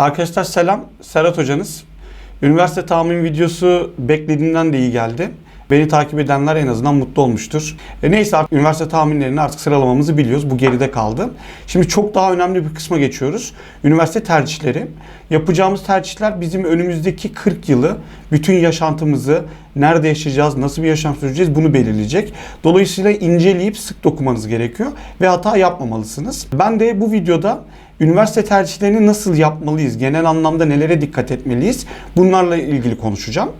Arkadaşlar selam. Serhat hocanız. Üniversite tahmin videosu beklediğimden de iyi geldi. Beni takip edenler en azından mutlu olmuştur. E neyse artık üniversite tahminlerini artık sıralamamızı biliyoruz. Bu geride kaldı. Şimdi çok daha önemli bir kısma geçiyoruz. Üniversite tercihleri. Yapacağımız tercihler bizim önümüzdeki 40 yılı, bütün yaşantımızı, nerede yaşayacağız, nasıl bir yaşam süreceğiz bunu belirleyecek. Dolayısıyla inceleyip sık dokumanız gerekiyor ve hata yapmamalısınız. Ben de bu videoda üniversite tercihlerini nasıl yapmalıyız? Genel anlamda nelere dikkat etmeliyiz? Bunlarla ilgili konuşacağım.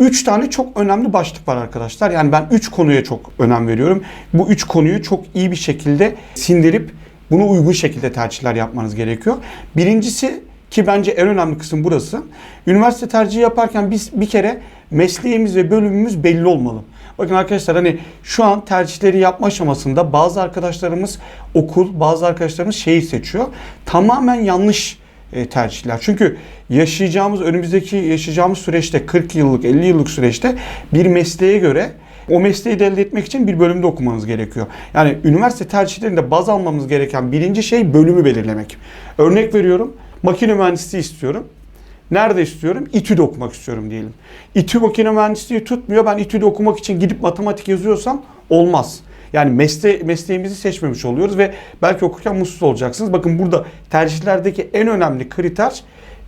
Üç tane çok önemli başlık var arkadaşlar. Yani ben üç konuya çok önem veriyorum. Bu üç konuyu çok iyi bir şekilde sindirip bunu uygun şekilde tercihler yapmanız gerekiyor. Birincisi ki bence en önemli kısım burası. Üniversite tercihi yaparken biz bir kere mesleğimiz ve bölümümüz belli olmalı. Bakın arkadaşlar hani şu an tercihleri yapma aşamasında bazı arkadaşlarımız okul, bazı arkadaşlarımız şehir seçiyor. Tamamen yanlış e, tercihler. Çünkü yaşayacağımız, önümüzdeki yaşayacağımız süreçte 40 yıllık, 50 yıllık süreçte bir mesleğe göre o mesleği de elde etmek için bir bölümde okumanız gerekiyor. Yani üniversite tercihlerinde baz almamız gereken birinci şey bölümü belirlemek. Örnek veriyorum, makine mühendisliği istiyorum. Nerede istiyorum? İTÜ'de okumak istiyorum diyelim. İTÜ makine mühendisliği tutmuyor. Ben İTÜ'de okumak için gidip matematik yazıyorsam olmaz. Yani mesle mesleğimizi seçmemiş oluyoruz ve belki okurken mutsuz olacaksınız. Bakın burada tercihlerdeki en önemli kriter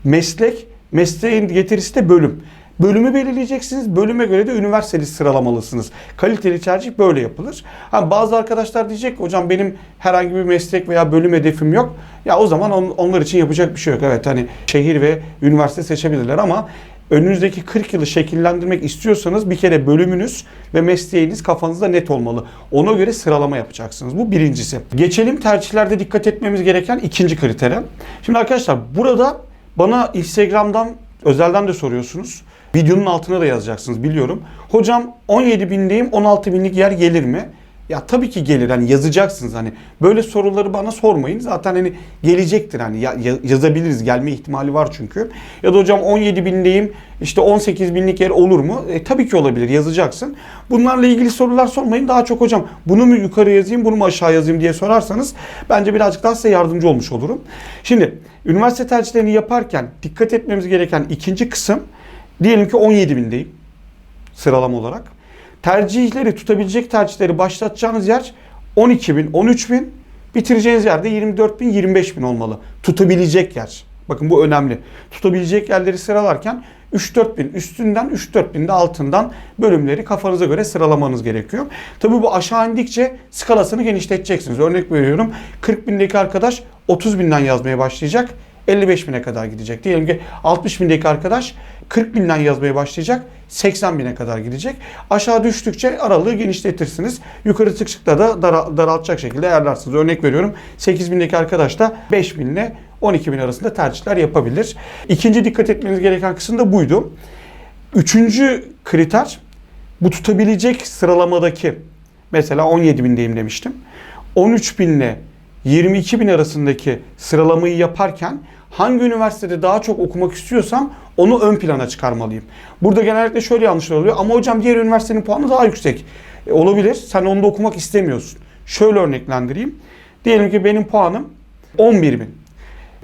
meslek, mesleğin getirisi de bölüm. Bölümü belirleyeceksiniz. Bölüme göre de üniversiteli sıralamalısınız. Kaliteli tercih böyle yapılır. Ha, bazı arkadaşlar diyecek hocam benim herhangi bir meslek veya bölüm hedefim yok. Ya o zaman on, onlar için yapacak bir şey yok. Evet hani şehir ve üniversite seçebilirler ama önünüzdeki 40 yılı şekillendirmek istiyorsanız bir kere bölümünüz ve mesleğiniz kafanızda net olmalı. Ona göre sıralama yapacaksınız. Bu birincisi. Geçelim tercihlerde dikkat etmemiz gereken ikinci kritere. Şimdi arkadaşlar burada bana Instagram'dan özelden de soruyorsunuz. Videonun altına da yazacaksınız biliyorum. Hocam 17 bindeyim 16 binlik yer gelir mi? Ya tabii ki gelir hani yazacaksınız hani böyle soruları bana sormayın zaten hani gelecektir hani ya, ya- yazabiliriz gelme ihtimali var çünkü. Ya da hocam 17 bindeyim işte 18 binlik yer olur mu? E, tabii ki olabilir yazacaksın. Bunlarla ilgili sorular sormayın daha çok hocam bunu mu yukarı yazayım bunu mu aşağı yazayım diye sorarsanız bence birazcık daha size yardımcı olmuş olurum. Şimdi üniversite tercihlerini yaparken dikkat etmemiz gereken ikinci kısım diyelim ki 17 bindeyim sıralama olarak. Tercihleri tutabilecek tercihleri başlatacağınız yer 12 bin, 13 bin. Bitireceğiniz yerde 24 bin, 25 bin olmalı. Tutabilecek yer. Bakın bu önemli. Tutabilecek yerleri sıralarken 3-4 bin üstünden 3-4 bin de altından bölümleri kafanıza göre sıralamanız gerekiyor. Tabii bu aşağı indikçe skalasını genişleteceksiniz. Örnek veriyorum 40 bindeki arkadaş 30 binden yazmaya başlayacak. 55 bine kadar gidecek. Diyelim ki 60 bindeki arkadaş 40 binden yazmaya başlayacak. 80 bine kadar gidecek. Aşağı düştükçe aralığı genişletirsiniz. Yukarı çıktıkça da dara- daraltacak şekilde ayarlarsınız. Örnek veriyorum 8 bindeki arkadaş da 5 bin ile 12 bin arasında tercihler yapabilir. İkinci dikkat etmeniz gereken kısım da buydu. Üçüncü kriter bu tutabilecek sıralamadaki mesela 17 bindeyim demiştim. 13 bin ile 22 bin arasındaki sıralamayı yaparken hangi üniversitede daha çok okumak istiyorsam onu ön plana çıkarmalıyım. Burada genellikle şöyle yanlışlar oluyor. Ama hocam diğer üniversitenin puanı daha yüksek. E, olabilir. Sen onda okumak istemiyorsun. Şöyle örneklendireyim. Diyelim ki benim puanım 11 bin.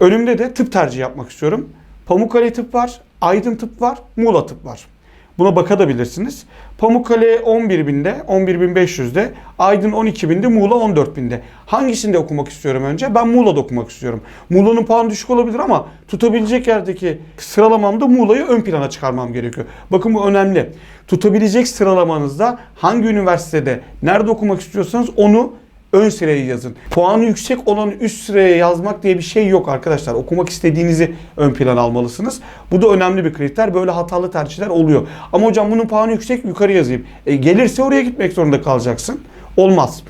Önümde de tıp tercihi yapmak istiyorum. Pamukkale tıp var, Aydın tıp var, Muğla tıp var. Buna bakabilirsiniz. Pamukkale 11 binde, 11.500'de, Aydın 12 binde, Muğla 14 binde. Hangisinde okumak istiyorum önce? Ben Muğla'da okumak istiyorum. Muğla'nın puanı düşük olabilir ama tutabilecek yerdeki sıralamamda Muğla'yı ön plana çıkarmam gerekiyor. Bakın bu önemli. Tutabilecek sıralamanızda hangi üniversitede, nerede okumak istiyorsanız onu ön sıraya yazın. Puanı yüksek olan üst sıraya yazmak diye bir şey yok arkadaşlar. Okumak istediğinizi ön plana almalısınız. Bu da önemli bir kriter. Böyle hatalı tercihler oluyor. Ama hocam bunun puanı yüksek yukarı yazayım. E, gelirse oraya gitmek zorunda kalacaksın. Olmaz.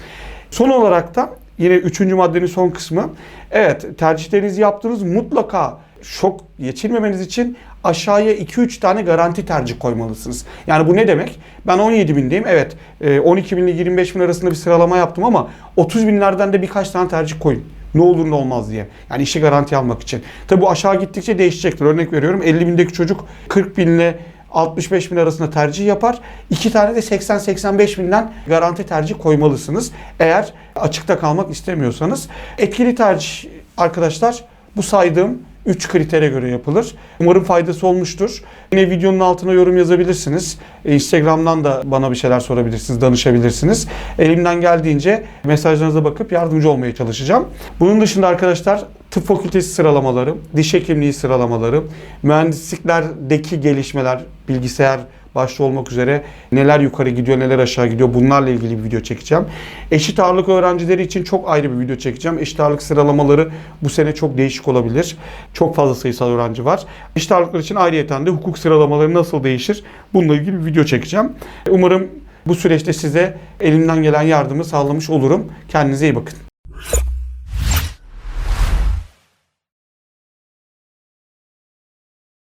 Son olarak da yine üçüncü maddenin son kısmı. Evet tercihlerinizi yaptınız mutlaka şok geçirmemeniz için aşağıya 2-3 tane garanti tercih koymalısınız. Yani bu ne demek? Ben 17 bindeyim. Evet e, 12 bin ile 25 bin arasında bir sıralama yaptım ama 30 binlerden de birkaç tane tercih koyun. Ne olur ne olmaz diye. Yani işi garanti almak için. Tabi bu aşağı gittikçe değişecektir. Örnek veriyorum 50 bindeki çocuk 40 bin ile 65 bin arasında tercih yapar. İki tane de 80-85 binden garanti tercih koymalısınız. Eğer açıkta kalmak istemiyorsanız. Etkili tercih arkadaşlar bu saydığım 3 kritere göre yapılır. Umarım faydası olmuştur. Yine videonun altına yorum yazabilirsiniz. E, Instagram'dan da bana bir şeyler sorabilirsiniz, danışabilirsiniz. Elimden geldiğince mesajlarınıza bakıp yardımcı olmaya çalışacağım. Bunun dışında arkadaşlar tıp fakültesi sıralamaları, diş hekimliği sıralamaları, mühendisliklerdeki gelişmeler, bilgisayar başta olmak üzere neler yukarı gidiyor, neler aşağı gidiyor bunlarla ilgili bir video çekeceğim. Eşit ağırlık öğrencileri için çok ayrı bir video çekeceğim. Eşit ağırlık sıralamaları bu sene çok değişik olabilir. Çok fazla sayısal öğrenci var. Eşit ağırlıklar için ayrıyeten de hukuk sıralamaları nasıl değişir bununla ilgili bir video çekeceğim. Umarım bu süreçte size elimden gelen yardımı sağlamış olurum. Kendinize iyi bakın.